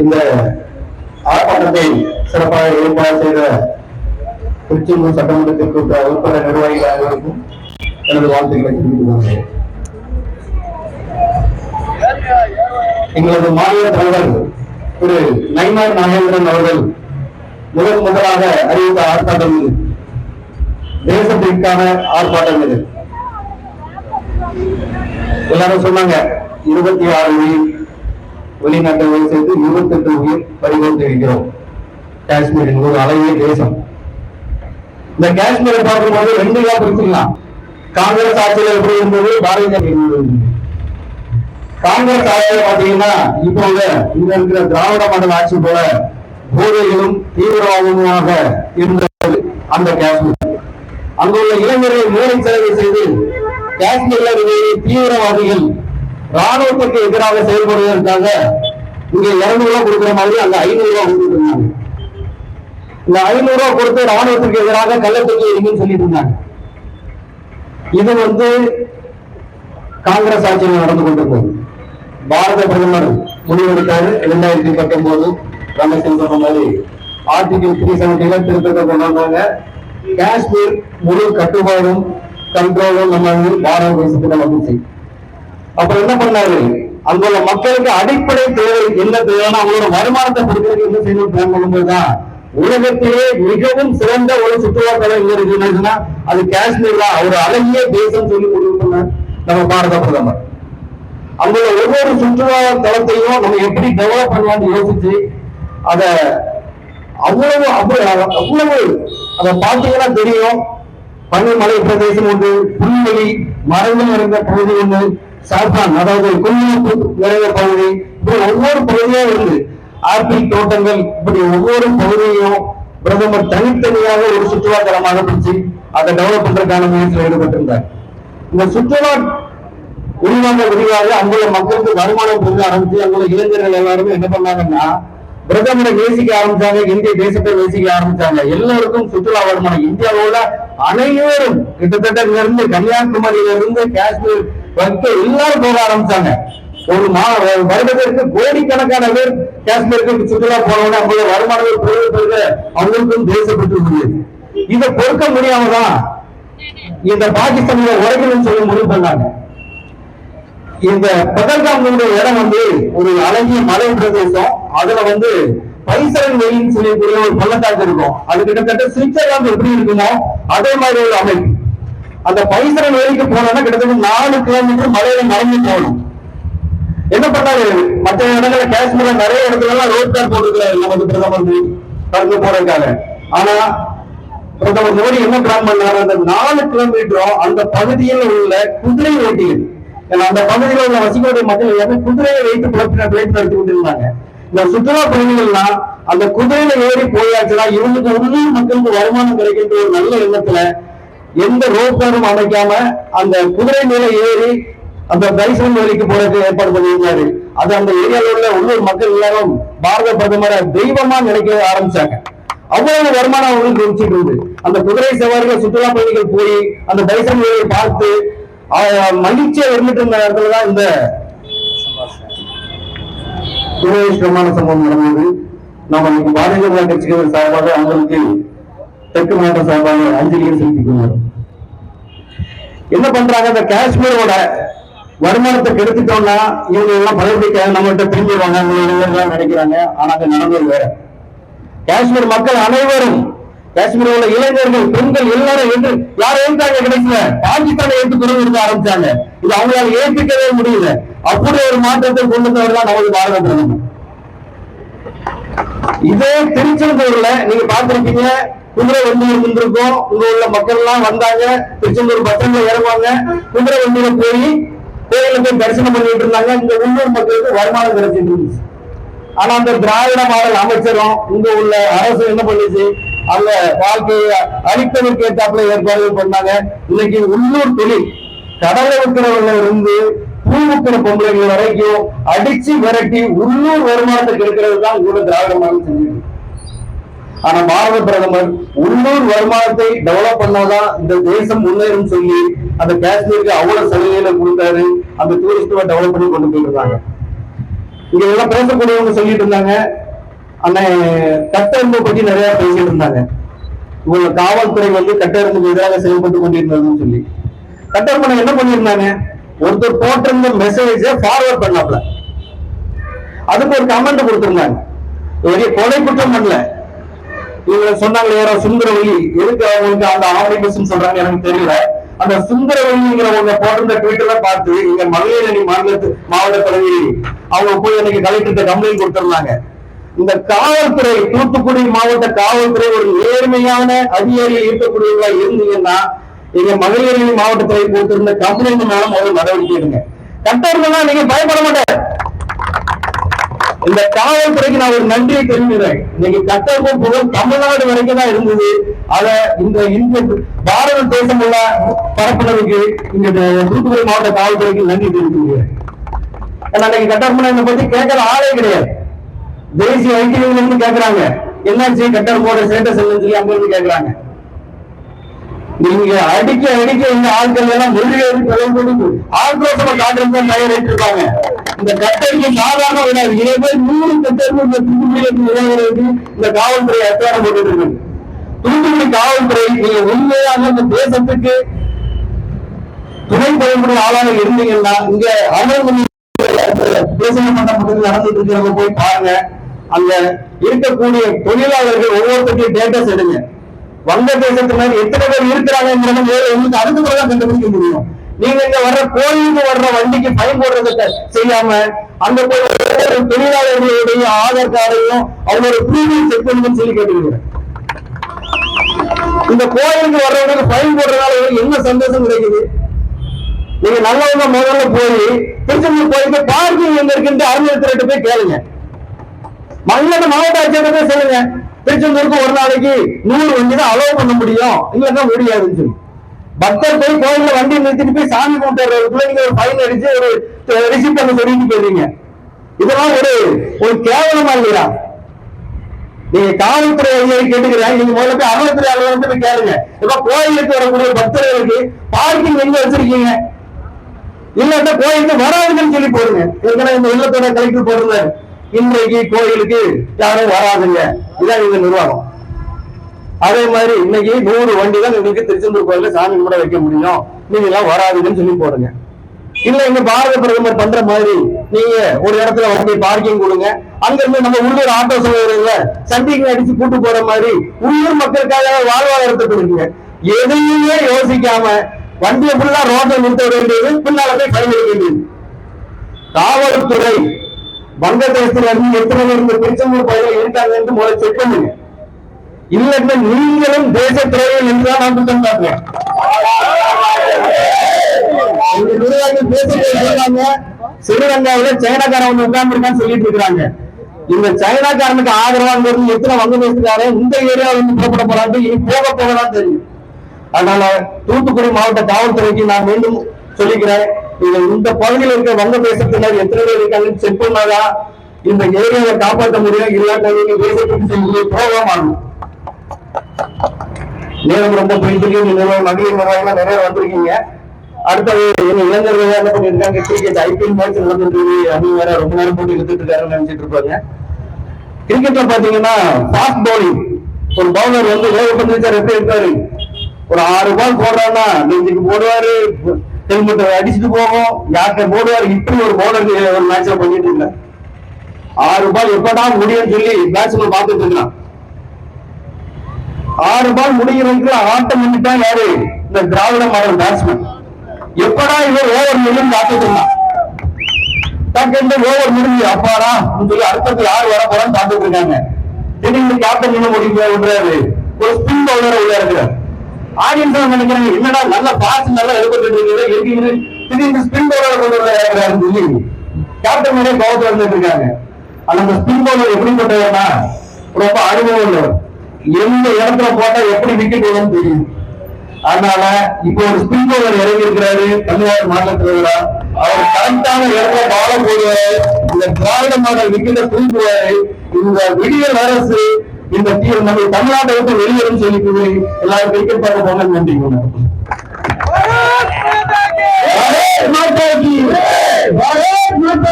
இந்த ஆர்ப்பாட்டத்தை சிறப்பாக ஏற்பாடு செய்த திருச்செந்தூர் சட்டமன்றத்திற்கு உட்பட நிர்வாகிகள் அனைவருக்கும் எனது வாழ்த்துக்களை தெரிவித்துக் எங்களது மாநில தலைவர் திரு நைனார் நாகேந்திரன் அவர்கள் முதல் முதலாக அறிவித்த ஆர்ப்பாட்டம் இது. தேசத்திற்கான ஆர்ப்பாட்டம் இது. எல்லாரும் சொன்னாங்க இருபத்தி ஆறு உயிர் வெளிநாட்டை சேர்த்து இருபத்தி எட்டு உயிர் பறிகொடுத்து இருக்கிறோம் காஷ்மீரின் ஒரு அழகிய தேசம். இந்த காஷ்மீரை பார்க்கும்போது ரெண்டு இதா பிரிச்சுக்கலாம் காங்கிரஸ் ஆட்சியில் எப்படி இருந்தது? பாரதிய ஜனதா காங்கிரஸ் ஆட்சியில் பாத்தீங்கன்னா இப்போ இங்க இருக்கிற திராவிட மண்டல ஆட்சி போல போதைகளும் தீவிரவாதமுமாக இருந்தது அந்த காஷ்மீர். அங்குள்ள இளைஞர்கள் மூளை செலவு செய்து காஷ்மீர்ல இருக்கிற தீவிரவாதிகள் ராணுவத்திற்கு எதிராக செயல்படுவதற்காக இங்க இருநூறு ரூபாய் கொடுக்கிற மாதிரி அங்க ஐநூறு ரூபாய் கொடுத்துட்டு இருந்தாங்க இந்த ஐநூறு ரூபாய் கொடுத்து ராணுவத்திற்கு எதிராக கள்ளத்தூக்கி எரிங்கன்னு சொல்லிட்டு இருந்தாங்க இது வந்து காங்கிரஸ் ஆட்சியில் நடந்து கொண்டிருக்கிறது பாரத பிரதமர் முடிவெடுத்தாரு. இரண்டாயிரத்தி பத்தொன்பது ரமேஷன் சொன்ன மாதிரி ஆர்டிகல் த்ரீ செவன்டில திருத்தத்தை கொண்டு வந்தாங்க காஷ்மீர் முழு கட்டுப்பாடும் கண்ட்ரோலும் நம்ம பாரத தேசத்துல வந்துச்சு. அப்புறம் என்ன பண்ணாரு? அங்க உள்ள மக்களுக்கு அடிப்படை தேவை என்ன தேவைன்னா அவங்களோட வருமானத்தை கொடுக்கறதுக்கு என்ன செய்யணும்? பிளான் பண்ணும்போதுதான். உலகத்திலே மிகவும் சிறந்த ஒரு சுற்றுலா தலம் எங்க இருக்குன்னா அது காஷ்மீர் தான் ஒரு அழகிய தேசம் சொல்லி முடிவு பண்ண நம்ம பாரத பிரதமர். அங்குள்ள ஒவ்வொரு சுற்றுலா தளத்தையும் நம்ம எப்படி டெவலப் பண்ணலாம்னு யோசிச்சு அத அவ்வளவு அவ்வளவு அவ்வளவு அதை பார்த்தீங்கன்னா தெரியும். பனிமலை பிரதேசம் ஒன்று புல்வெளி மரங்கள் இருந்த பகுதி ஒன்று சாத்தான் அதாவது குடியிருப்பு நிறைய பகுதி இப்படி ஒவ்வொரு பகுதியும் இருக்கு. ஆப்பிள் தோட்டங்கள் இப்படி ஒவ்வொரு பகுதியையும் பிரதமர் தனித்தனியாக ஒரு சுற்றுலா தலமாக பிடிச்சு அதை டெவலப் பண்றதுக்கான முயற்சியில் ஈடுபட்டிருந்தார். இந்த சுற்றுலா விரிவாக விரிவாக அங்குள்ள மக்களுக்கு வருமானம் புரிஞ்ச ஆரம்பிச்சு அங்குள்ள இளைஞர்கள் எல்லாருமே என்ன பண்ணாங்கன்னா பிரதமரை நேசிக்க ஆரம்பிச்சாங்க இந்திய தேசத்தை நேசிக்க ஆரம்பிச்சாங்க. எல்லாருக்கும் சுற்றுலா வருமானம். இந்தியாவோட அனைவரும் கிட்டத்தட்ட இருந்து கன்னியாகுமரியில இருந்து காஷ்மீர் வரைக்கும் எல்லாரும் போக ஆரம்பிச்சாங்க. ஒரு மா வருடத்திற்கு கோடிக்கணக்கான பேர் காஷ்மீருக்கு சுற்றுலா போனவங்க அவங்களோட வருமானங்கள் பெருக பெருக அவங்களுக்கும் தேசப்பட்டு இருந்தது இதை பொறுக்க முடியாம தான் இந்த பாகிஸ்தானில உரைக்கணும்னு சொல்லி முடிவு பண்ணாங்க. இந்த பகல்காம் இடம் வந்து ஒரு அழகிய மலை பிரதேசம். அதுல வந்து பைசரன் வெளின்னு சொல்லக்கூடிய ஒரு பள்ளத்தாக்கு இருக்கும். அது கிட்டத்தட்ட சுவிட்சர்லாந்து எப்படி இருக்குமோ அதே மாதிரி ஒரு அமைப்பு. அந்த பைசரன் வெளிக்கு போனோம்னா கிட்டத்தட்ட நாலு கிலோமீட்டர் மலையில நடந்து போகணும். என்ன பண்ணாரு? மற்ற இடங்கள்ல காஷ்மீர்ல நிறைய இடத்துல எல்லாம் ரோட் கார் போட்டுருக்காரு நமது பிரதமர் மோடி கடந்து போறதுக்காக. ஆனா பிரதமர் மோடி என்ன பிளான் பண்ணாரு? அந்த நாலு கிலோமீட்டரும் அந்த பகுதியில் உள்ள குதிரை ஓட்டிகள் ஏன்னா அந்த பகுதியில் உள்ள வசிக்கக்கூடிய மக்கள் எல்லாமே குதிரையை வைத்து பிழைப்பு பிழைப்பு நடத்தி கொண்டிருந்தாங்க. இந்த சுற்றுலா பயணிகள்லாம் அந்த குதிரையில ஏறி போயாச்சுன்னா இவங்களுக்கு உள்ளூர் மக்களுக்கு வருமானம் கிடைக்கின்ற ஒரு நல்ல எண்ணத்துல எந்த ரோப்பாரும் அமைக்காம அந்த குதிரை மேல ஏறி அந்த தரிசனம் வேலைக்கு போறதுக்கு ஏற்பாடு பண்ணியிருந்தாரு. அது அந்த ஏரியாவில் உள்ள உள்ளூர் மக்கள் எல்லாரும் பாரத பிரதமரை தெய்வமா நினைக்க ஆரம்பிச்சாங்க. அவ்வளவு வருமானம் அவங்களுக்கு இருந்துச்சு. இருந்து அந்த குதிரை சவாரிகள் சுற்றுலா பயணிகள் போய் அந்த தரிசன வேலையை பார்த்து மகிழ்ச்சியா இருந்துட்டு இருந்த இடத்துலதான் இந்த துரதிருஷ்டமான சம்பவம் நடந்தது. நம்ம இன்னைக்கு பாரதிய ஜனதா கட்சிகள் சார்பாக அவங்களுக்கு தெற்கு மாவட்ட சார்பாக அஞ்சலிகள் செலுத்திக்கொள்கிறோம் என்ன பண்றாங்க? இந்த காஷ்மீரோட வருமானத்தை கெடுத்துட்டோம்னா இவங்க எல்லாம் பழைய நம்மகிட்ட திரும்பிடுவாங்க எல்லாம் நினைக்கிறாங்க. ஆனா அது நடந்தது வேற. காஷ்மீர் மக்கள் அனைவரும் காஷ்மீர் உள்ள இளைஞர்கள் பெண்கள் எல்லாரும் என்று யாரும் ஏற்றாங்க கிடைக்கல பாகிஸ்தானை ஏற்று குரல் கொடுக்க ஆரம்பிச்சாங்க. இது அவங்களால ஏற்றுக்கவே முடியல. அப்படி ஒரு மாற்றத்தை கொண்டு வந்தவர் தான் நமது பாரத பிரதமர். இதே திருச்செந்தூர்ல நீங்க பாத்திருக்கீங்க குதிரை வண்டி இருந்திருக்கும் இங்க உள்ள மக்கள் எல்லாம் வந்தாங்க. திருச்செந்தூர் பஸ்ல இறங்குவாங்க குதிரை வண்டியில போய் கோயில போய் தரிசனம் பண்ணிட்டு இருந்தாங்க. இங்க உள்ளூர் மக்களுக்கு வருமானம் கிடைச்சிட்டு இருந்துச்சு. ஆனா அந்த திராவிட மாடல் அமைச்சரும் இங்க உள்ள அரசு என்ன பண்ணுச்சு? அந்த வாழ்க்கையை அழிப்பதற்கு ஏற்றாப்புல ஏற்பாடுகள் பண்ணாங்க. இன்னைக்கு உள்ளூர் தொழில் கடலை விற்கிறவங்க இருந்து பூ விற்கிற பொம்பளைகள் வரைக்கும் அடிச்சு விரட்டி உள்ளூர் வருமானத்தை கெடுக்கிறது தான் கூட திராவிட மாடல் செஞ்சுட்டு ஆனா பாரத பிரதமர் உள்ளூர் வருமானத்தை டெவலப் பண்ணாதான் இந்த தேசம் முன்னேறும் சொல்லி அந்த காஷ்மீருக்கு அவ்வளவு சலுகையில கொடுத்தாரு. அந்த டூரிஸ்ட் டெவலப் பண்ணி கொண்டு போயிருக்காங்க இங்க எல்லாம் பேசக்கூடியவங்க சொல்லிட்டு இருந்தாங்க. அண்ணன் கட்டெரும்பு பத்தி நிறைய பேசிட்டு இருந்தாங்க. இவங்க காவல்துறை வந்து கட்டெரும்புக்கு எதிராக செயல்பட்டு கொண்டிருந்ததுன்னு சொல்லி. கட்டெரும்பு என்ன பண்ணியிருந்தாங்க? ஒருத்தர் போட்டிருந்த மெசேஜை ஃபார்வர்ட் பண்ணாப்ல அதுக்கு ஒரு கமெண்ட் கொடுத்திருந்தாங்க. பெரிய கொலை குற்றம் பண்ணல. இவங்க சொன்னாங்க யாரோ சுந்தரவழி எதுக்கு அவங்களுக்கு அந்த ஆவணி சொல்றாங்க எனக்கு தெரியல. அந்த சுந்தரவழிங்கிறவங்க போட்டிருந்த ட்விட்டர்ல பார்த்து இங்க மகளிர் மாநிலத்து மாவட்ட தலைவி அவங்க போய் அன்னைக்கு கலெக்டர்கிட்ட கம்ப்ளைண்ட் கொடுத்துருந்தாங்க. இந்த காவல்துறை தூத்துக்குடி மாவட்ட காவல்துறை ஒரு நேர்மையான அதிகாரிகள் இருக்கக்கூடியவங்களா இருந்தீங்கன்னா எங்க மகளிரணி அணி கொடுத்திருந்த கம்ப்ளைண்ட் முதல்ல நடவடிக்கை எடுங்க. கட்டணம் நீங்க பயப்பட மாட்டேன். இந்த காவல்துறைக்கு நான் ஒரு நன்றியை தெரிவிக்கிறேன். இன்னைக்கு கட்டமைப்பு புகழ் தமிழ்நாடு வரைக்கும் தான் இருந்தது. அத இந்த இந்திய பாரத தேசம் உள்ள பரப்புனருக்கு இந்த தூத்துக்குடி மாவட்ட காவல்துறைக்கு நன்றி தெரிவிக்கிறேன். ஏன்னா இன்னைக்கு கட்டமைப்பு பத்தி கேட்கிற ஆளே கிடையாது. தேசிய ஐக்கியங்கள் இருந்து கேட்கிறாங்க. என்னாச்சு கட்டர் போட ஸ்டேட்டஸ் இல்லைன்னு சொல்லி அங்க இருந்து கேட்கிறாங்க. நீங்க அடிக்க அடிக்க இந்த ஆட்கள் எல்லாம் மொழியை தொடர்பு ஆக்ரோஷமா காட்டுறது தயாரிட்டு இருக்காங்க இந்த கட்டைக்கு சாதாரண விடாது இதே நூறு கட்டளை இந்த தூத்துக்குடியிலிருந்து நிறைவேறது இந்த காவல்துறை அச்சாரம் போட்டு இருக்கு தூத்துக்குடி காவல்துறை நீங்க உண்மையாக இந்த தேசத்துக்கு துணை பயன்படும் ஆளாக இருந்தீங்கன்னா இங்க அமர்வு தேசிய மண்டபத்தில் நடந்துட்டு இருக்கிறவங்க போய் பாருங்க. அங்க இருக்கக்கூடிய தொழிலாளர்கள் ஒவ்வொருத்தருக்கும் டேட்டாஸ் எடுங்க வங்கதேசத்துல எத்தனை பேர் இருக்கிறாங்கிறத ஒன்று அதுக்கு கூட தான் கண்டுபிடிக்க முடியும். நீங்க இங்க வர்ற கோயிலுக்கு வர்ற வண்டிக்கு ஃபைன் போடுறதுக்கு செய்யாம அந்த தொழிலாளர்களுடைய ஆதார் கார்டையும் அவங்களோட ப்ரீமியம் செக் பண்ணுங்கன்னு சொல்லி கேட்டுக்கிறேன். இந்த கோயிலுக்கு வர்றவங்களுக்கு ஃபைன் போடுறதுனால என்ன சந்தோஷம் கிடைக்குது? நீங்க நல்லவங்க முதல்ல போய் திருச்செந்தூர் கோயிலுக்கு பார்க்கிங் எங்க இருக்குன்னு அருண் போய் கேளுங்க. மங்கள மாவட்ட ஆட்சியர் போய் சொல்லுங்க. திருச்செந்தூருக்கு ஒரு நாளைக்கு நூறு வண்டி தான் அலோவ் பண்ண முடியும். இல்லைன்னா முடியாதுன்னு சொல்லி. பக்தர் போய் கோயில்ல வண்டி நிறுத்திட்டு போய் சாமி கும்பிட்டு பிள்ளைங்க ஒரு ஃபைன் அடிச்சு ஒரு ரிசீவ் பண்ண சொல்லிட்டு போயிருங்க இதெல்லாம் ஒரு ஒரு கேவலமா இல்லையா? நீங்க காவல்துறை அதிகாரி கேட்டுக்கிறேன் நீங்க முதல்ல போய் அறநிலைத்துறை அலுவலகத்தை போய் கேளுங்க. இப்ப கோயிலுக்கு வரக்கூடிய பக்தர்களுக்கு பார்க்கிங் எங்க வச்சிருக்கீங்க? இல்லாட்டா கோயிலுக்கு வராதுன்னு சொல்லி போடுங்க. ஏற்கனவே இந்த இல்லத்தோட கலெக்டர் போடுறது இன்றைக்கு கோயிலுக்கு யாரும் வராதுங்க. இதான் இந்த நிர்வாகம். அதே மாதிரி இன்னைக்கு நூறு வண்டி தான் உங்களுக்கு திருச்செந்தூர் கோயில சாமி கூட வைக்க முடியும். நீங்க எல்லாம் வராதுன்னு சொல்லி போடுங்க. இல்ல இங்க பாரத பிரதமர் பண்ற மாதிரி நீங்க ஒரு இடத்துல வண்டி பார்க்கிங் கொடுங்க. அங்க இருந்து நம்ம உள்ளூர் ஆட்டோ சகோதரர்கள சண்டிகை அடிச்சு கூட்டு போற மாதிரி உள்ளூர் மக்களுக்காக வாழ்வாதாரத்தை கொடுங்க. எதையுமே யோசிக்காம வண்டியை ஃபுல்லா ரோட்டை நிறுத்த வேண்டியது பின்னால போய் ஃபைன் வேண்டியது. காவல்துறை வங்கதேசத்துல இருந்து எத்தனை பேர் இந்த திருச்செந்தூர் கோயில இருக்காங்க என்று முதல்ல செக் பண்ணுங்க. இல்லைன்னா நீங்களும் தேச துறையில் என்றுதான் நான் குற்றம் சாட்டுறேன் எங்க நிர்வாகிகள் சைனாக்காரன் உட்கார்ந்து உட்கார்ந்துருக்கான்னு சொல்லிட்டு இருக்காங்க இந்த சைனாக்காரனுக்கு ஆதரவாங்கிறது எத்தனை வங்க தேசத்துக்காரன் இந்த ஏரியாவில் வந்து புறப்பட போறாங்க. இனி போக போகதான் தெரியும். அதனால தூத்துக்குடி மாவட்ட காவல்துறைக்கு நான் மீண்டும் சொல்லிக்கிறேன். இது இந்த பகுதியில் இருக்க வங்க தேசத்தினர் எத்தனை பேர் இருக்காங்கன்னு செக் பண்ணாதான் இந்த ஏரியாவை காப்பாற்ற முடியும். இல்லாட்ட நீங்க தேசத்துக்கு செஞ்சு போகாம நேரம் ரொம்ப போயிட்டு இருக்கு மகளிர் நிர்வாகம் நிறைய வந்திருக்கீங்க. அடுத்தது இளைஞர்கள் என்ன பண்ணிருக்காங்க? கிரிக்கெட் ஐபிஎல் மேட்ச் நடந்துருக்கு அப்படின்னு வேற ரொம்ப நேரம் போட்டு இழுத்துட்டு இருக்காருன்னு நினைச்சிட்டு இருப்பாங்க. கிரிக்கெட்ல பாத்தீங்கன்னா ஃபாஸ்ட் பவுலிங் ஒரு பவுலர் வந்து வேகப்பட்டு வீச்சார் எப்படி இருப்பாரு. ஒரு ஆறு பால் போடுறாருன்னா நெஞ்சுக்கு போடுவாரு. ஹெல்மெட் அடிச்சுட்டு போகும். யார்கிட்ட போடுவாரு? இப்படி ஒரு பவுலர் ஒரு மேட்ச்ல பண்ணிட்டு இருக்காரு. ஆறு பால் எப்படா முடியும்னு சொல்லி பேட்ஸ்மேன் பார்த்துட்டு இருக்கான். ஆறு பால் முடிகிறதுக்கு ஆட்டம் பண்ணிட்டா யாரு? இந்த திராவிட மாடல் பேட்ஸ்மேன் எப்படா இவர் ஓவர் முடியும் காத்துட்டு இருந்தான் டக்குன்னு ஓவர் முடிஞ்சு அப்பாடா சொல்லி அடுத்தது யார் வர போறான்னு பார்த்துட்டு இருக்காங்க. திடீர்னு கேப்டன் என்ன முடிக்க விடுறாரு ஒரு ஸ்பின் பவுலர் உள்ள இருக்கிறார். ஆடியன்ஸ் நினைக்கிறாங்க என்னடா நல்ல பாஸ் நல்லா எழுபட்டு இருக்குது இருக்கீங்க திடீர்னு ஸ்பின் பவுலர் கொண்டு வர இறங்குறாருன்னு சொல்லி கேப்டன் மேலே கோபத்துல இருந்துட்டு இருக்காங்க. ஆனா அந்த ஸ்பின் பவுலர் எப்படிப்பட்டவர்னா ரொம்ப அனுபவம் உள்ளவர் எந்த இடத்துல போட்டா எப்படி விக்கெட் விழும் தெரியும். அதனால இப்போ ஒரு ஸ்பின் பவுலர் இறங்கி இருக்கிறாரு தமிழ்நாடு தலைவரா. அவர் கரெக்டான இடத்துல பால போடுவாரு. இந்த திராவிட மாடல் விக்கெட்டை தூக்குவாரு இந்த விடியல் அரசு இந்த டீம் நம்ம தமிழ்நாட்டை விட்டு வெளியேறும் சொல்லி எல்லாரும் கிரிக்கெட் பார்க்க போங்க. நன்றி. பாரத் மாதா